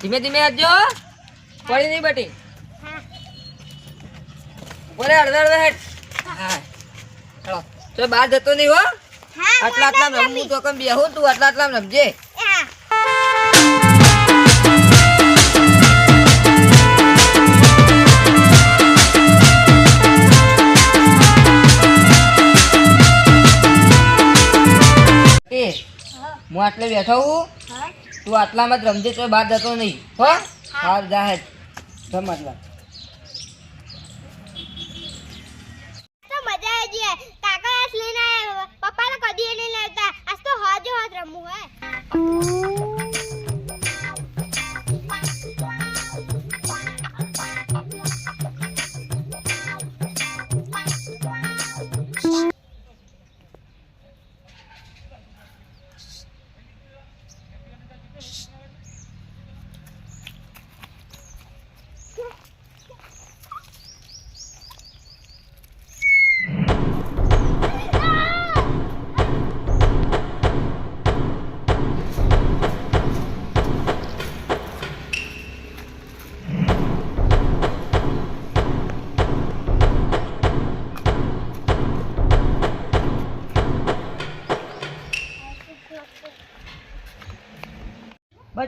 ધીમે ધીમે આજો પડી નહીં બટી. બોલે અડધા અડધા હેઠ. હા. ચલો. તો બહાર જતો નહીં હો. આટલા આટલા રમવું તો કમ બેહો તું આટલા આટલા રમજે એ હું આટલે બેઠો હું. તું આટલામાં જ રમજે તો બહાર જતો નહીં. હો? હાર જાહેર. રમ આટલા. તો મજા આવી ગઈ કાકા આજ લઈને આવ્યા. પપ્પા તો કદી નહીં લેતા. આજ તો હોજો હોજ રમવું હે.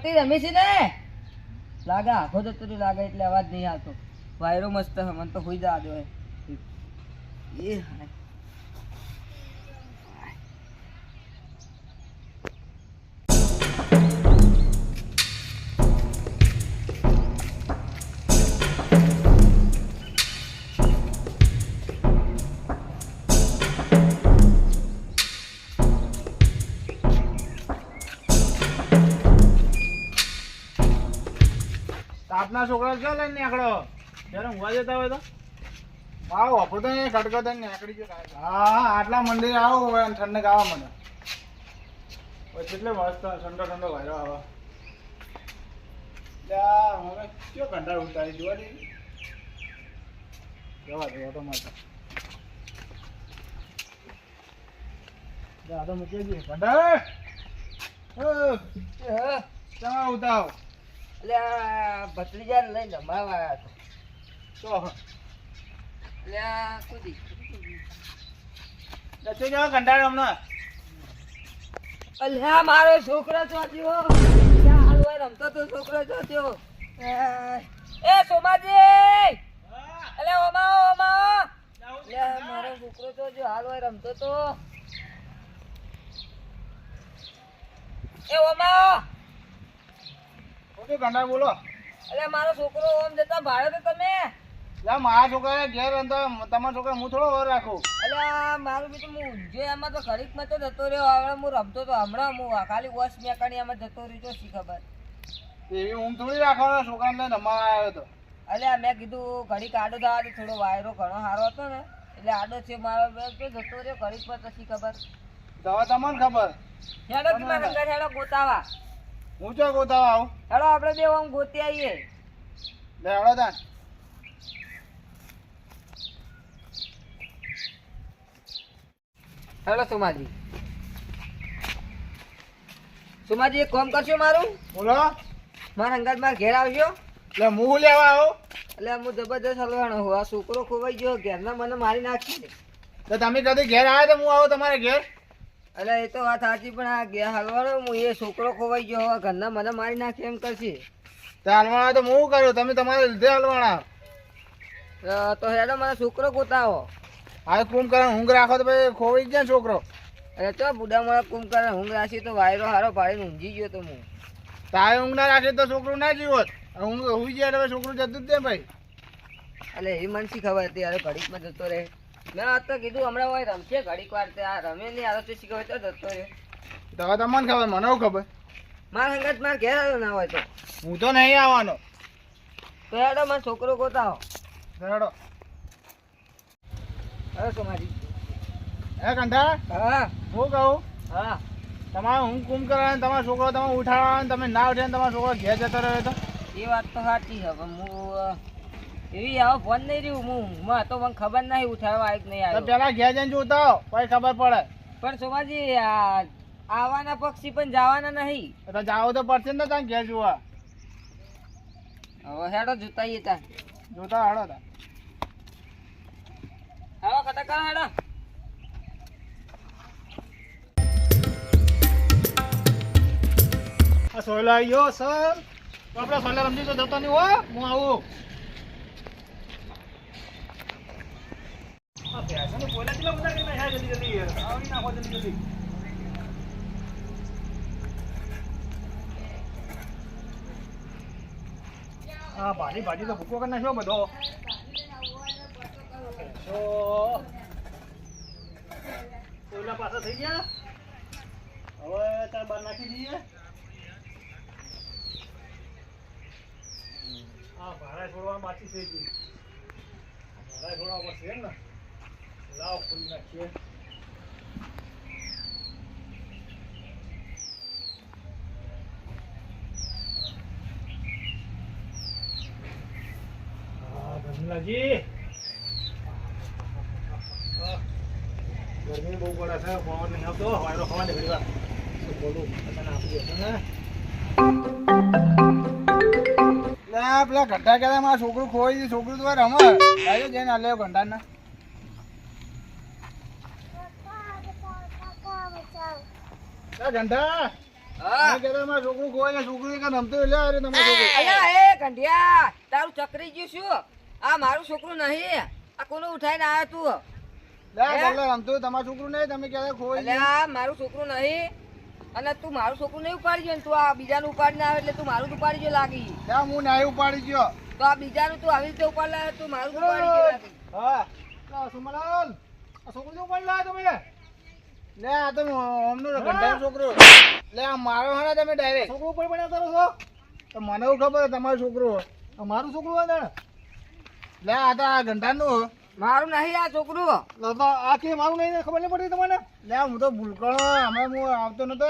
બટી રમી છે ને? લાગે આખો જતો રહ્યો, લાગે એટલે અવાજ નહીં આવતો. વાયરો મસ્ત હે મને તો હોઈ જવા દો એ હાય. તાપના છોકરા ક્યાં લઈને નીકળો? જ્યારે ઊંઘવા જતા હોય તો? આવો આપો તો એ ખડકો થઈને નીકળી ગયો. હા હા આટલા મંદિરે આવો હવે ઠંડક આવો મને. પછી એટલે મસ્ત ઠંડો ઠંડો વાયરો આવે. લ્યા, હવે કયો કંટાળ ઉતારી જોવા દે જવા દે તો. લ્યા, આ તો મૂકી દઈએ કંટાળ ઉતાવ. એટલે આ ભત્રીજાને લઈને જમાવા આવ્યા હતો તો એટલે આ કુદી. જતો જાવ કંટાળ હમણાં? અલ્યા મારો છોકરો ચોટ્યો ત્યાં હાલવાય રમતો તો છોકરો ચોટ્યો એ એ સોમાજી! અલે ઓમાઓ મારો છોકરો તો જો હાલવાય રમતો તો. એ ઓમાઓ! ઓકે ગંડા બોલો. અરે મારો છોકરો ઓમ જતા ભાડે તો તમે? લા મારા છોકરા ઘેર અંદર તમારા છોકરા હું થોડો ઓર રાખું? અલ્યા મારું બી તો હું જે એમાં તો ઘડીકમાં તો જતો રહ્યો હવે હું રમતો તો હમણાં હું ખાલી વોશ મેકાણી એમાં જતો રહ્યો તો શી ખબર. એવી ઊંઘ થોડી રાખવાનો છોકરાને રમવા આવ્યો તો. અલ્યા મેં કીધું ઘડીક આડો થવા થોડો વાયરો ઘણો સારો હતો ને એટલે આડો છે મારો જતો રહ્યો ઘડીક પર પછી ખબર. દવા તમને ખબર. હેડો તમારા હેડો ગોતાવા. હું ચો ગોતાવા આવું? હેડો આપણે બે આમ ગોતી આવીએ. બે હેડો તાન. હેલો સુમાજી. સુમાજી એક કામ કરશો મારું? બોલો. મારા અંગાત મારા ઘેર આવશો એટલે હું લેવા આવો. એટલે હું જબરદસ્ત હલવાનો હું આ છોકરો ખોવાઈ ગયો. ઘેરના મને મારી નાખી તો તમે કદી ઘેર આવ્યા તો હું આવો તમારે ઘેર? એટલે એ તો વાત સાચી પણ આ ગયા હાલવાનો હું એ છોકરો ખોવાઈ ગયો હવે ઘરના મને મારી નાખે એમ કરશે. તો હાલવાના તો હું કર્યો તમે તમારે લીધે હાલવાના. તો હેડો મને છોકરો ગોતાવો. હા કુમ કરે ઊંઘ રાખો તો પછી ખોવાઈ ગયા ને છોકરો. અરે તો બુડા મારા કુમ કરે ઊંઘ રાખી તો વાયરો હારો પાડીને ઊંઘી ગયો તો હું. તારે ઊંઘ ના રાખે તો છોકરું ના જીવો. ઊંઘ હુઈ જાય એટલે છોકરું જતું જ ને ભાઈ. એટલે એ મને શી ખબર હતી અરે ઘડીકમાં જતો રહે. આ તો કીધું હમણાં હોય રમશે ઘડીક વાર આ રમે નહીં આ તો તો જતો રહે તો હવે ખબર મને ખબર? મારા સંગત મારા ઘેર આવ્યો ના હોય તો. હું તો નહીં આવવાનો. તો હેડો છોકરો ગોતાવો. હેડો. હવે સોમાજી હે કંઠા હા. હું કહું? હા. તમારે હું કુમ કરાવે તમારો છોકરો તમે ઉઠાડવા તમે ના ઉઠે તમારો છોકરો ઘેર જતો રહ્યો તો? એ વાત તો સાચી છે પણ હું એવી આવો ફોન નહીં રહ્યું. હું ઊંઘમાં હતો મને ખબર નહીં ઉઠાડવા આવ્યો નહીં આવ્યો. પેલા ઘેર જઈને જોતા આવો ખબર પડે. પણ સોમાજી આવવાના પક્ષી પણ જવાના નહીં. તો જાવ તો પડશે ને તમે ઘેર જોવા. હવે હેડો જોતા આઈએ તાર. જોતા હાડો તા હાલો કટા કરો હેડો. આ સોયલો આવી ગયો સર. આપણે સોયલા રમજી તો જતો નહીં હો. હું આવું. પોલા કેટલા બધા નાખ્યા જલ્દી યાર. નાખો જલ્દી જલ્દી. હા ભાજી ભાજી તો ભૂકો કરી નાખ્યો બધો. પોયલા પાછા થઈ ગયા હવે તાર બહાર નાખી દઈએ હા ભાડા છોડવા બાકી થઈ ગઈ ભાડા છોડવા પડશે એમ ને લાવ ખોલી નાખીએ ધનલાજી ગરમી બહુ પડે છે નહીં આવતો વાયરો ખવા દે બોલું તને ને પેલા ઘંટા કહેતા મારા છોકરું ખોઈ છોકરું તો રમે. આવ્યો જઈને લે ઘંટા ના ઘંટા છોકરું ને છોકરું એટલે અરે તમારું એ કંઢિયા તારું ચકરી ગયું શું? આ મારું છોકરું નહીં. આ કોનું ઉઠાઈને આવ્યો તું? રમતું તમારું છોકરું નહીં તમે ક્યારે ખોઈ મારું છોકરું નહીં. અને તું મારું છોકરું નહીં ઉપાડી ગયો ને તું આ બીજાનું ઉપાડીને આવે એટલે તું મારું જ ઉપાડી ગયો લાગી. લે હું નાઈ ઉપાડી ગયો. તો આ બીજાનું તું આવી રીતે ઉપાડી લાવે તું મારું ઉપાડી ગયો હા. લા, સુમલાલ આ છોકરું ઉપાડી લાવ્યા તમે? લે આ તો અમનું ઘંટાનું છોકરો. લે આ મારો હા તમે ડાયરેક્ટ છોકરું ઉપર પડ્યા કરો છો? તો મને એવું ખબર તમારો છોકરો? મારું છોકરું હોય ને લે આ તો આ ઘંટાનું મારું નહીં આ છોકરું. આ કે મારું નહીં ખબર નહીં પડી તમને? લે હું તો ભૂલકણો હમણાં હું આવતો નતો.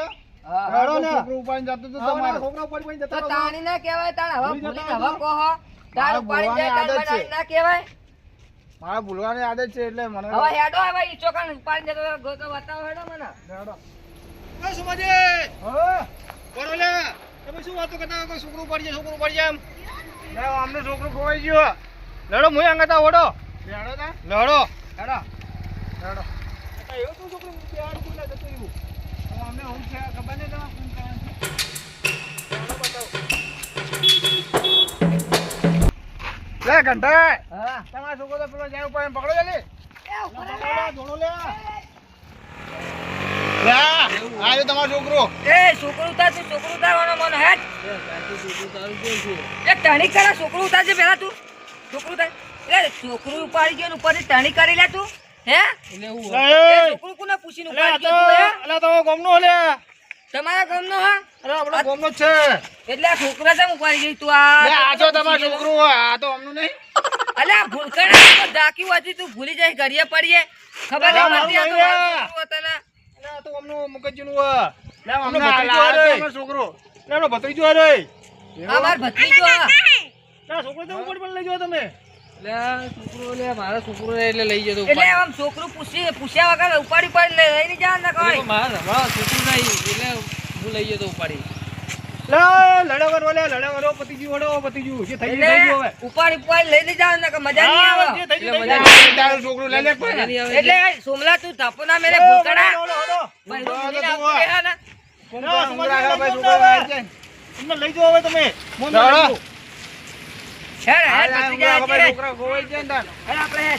ને. છોકરું. ઉપાડીને જતો તો તમારો. છોકરો ઉપાડી તો તાણી ના કહેવાય તાણ હવે ભૂલી હવે? કહો. તાર મારે ઉપાડી જાય. ના કહેવાય. મારા ભૂલવાની આદત છે એટલે મને હવે હેડો હવે ઈ ચોકન ઉપાડી જતો ગોતો બતાવો હેડો મને. બોલો લે તમે શું વાતો કરતા કોઈ છોકરું પડી જાય છોકરું પડી જાય એમ. લે અમને છોકરું ખોવાઈ ગયો લડો મુય અંગતા ઓડો. લડો તા. લડો. હેડો. હેડો એવું તું છોકરું પ્યાર કુલા જતો હવે અમને હું છે ખબર નહીં તમે કોણ લે ઘંટા. હા તમારા છોકરો તો પેલો જાય ઉપર પકડો જલ્દી ધોળો લે. લે આયો તમારો છોકરો. એ છોકરું ઉતાર તું છોકરું ઉતારવાનો મન હેડ. એ ટણી કરે છોકરું ઉતારજે પેલા તું. છોકરું ઉતાર. એ છોકરું ઉપાડી ગયો ઉપર ટણી કરી લે તું. હે? એ છોકરું કોને પૂછીને ઉપાડી ગયો તું, હે? અલા તો ગોમનો લે. તમારા ગમનો હા? અરે આપણો ગોમનો છે. એટલે આ છોકરા છે ઉપાડી ગઈ તું આજો આ આ તો તમારો છોકરો હોય આ તો અમનું નહીં. અલ્યા ભૂલકણા તો ડાકી વાતી તું ભૂલી જાય ઘડીએ પડીએ. ખબર અલા, નહીં પડતી આ તો તને મારું નહીં. છોકરું હતું ને. અલે આ તો અમનું મુકજ્જીનું હોય. લે અમને ભત્રીજો છોકરો. લે આપણો ભત્રીજો આ માર ભત્રીજો આ. ના છોકરો તો ઉપર પણ લઈ જો તમે. એટલે આમ છોકરો પૂછી પૂછ્યા વગર ઉપાડી ઉપાડી લઈ લઈને જા ને કોઈ. લઈ લડો કરો લે લડો કરો પતિજી વડો પતિજી જે થઈ ગયું હવે. એટલે ઉપાડી ઉપાડી લઈને જાવ ને કે મજા નહીં આવે? જે થઈ ગયું થઈ ગયું. તારું છોકરું લઈ લે પણ. એટલે સોમલા તું થાપો ના મેરે તમને લઈ જાવ હવે તમે. મોન લઈ. છોકરા જાય ને આપણે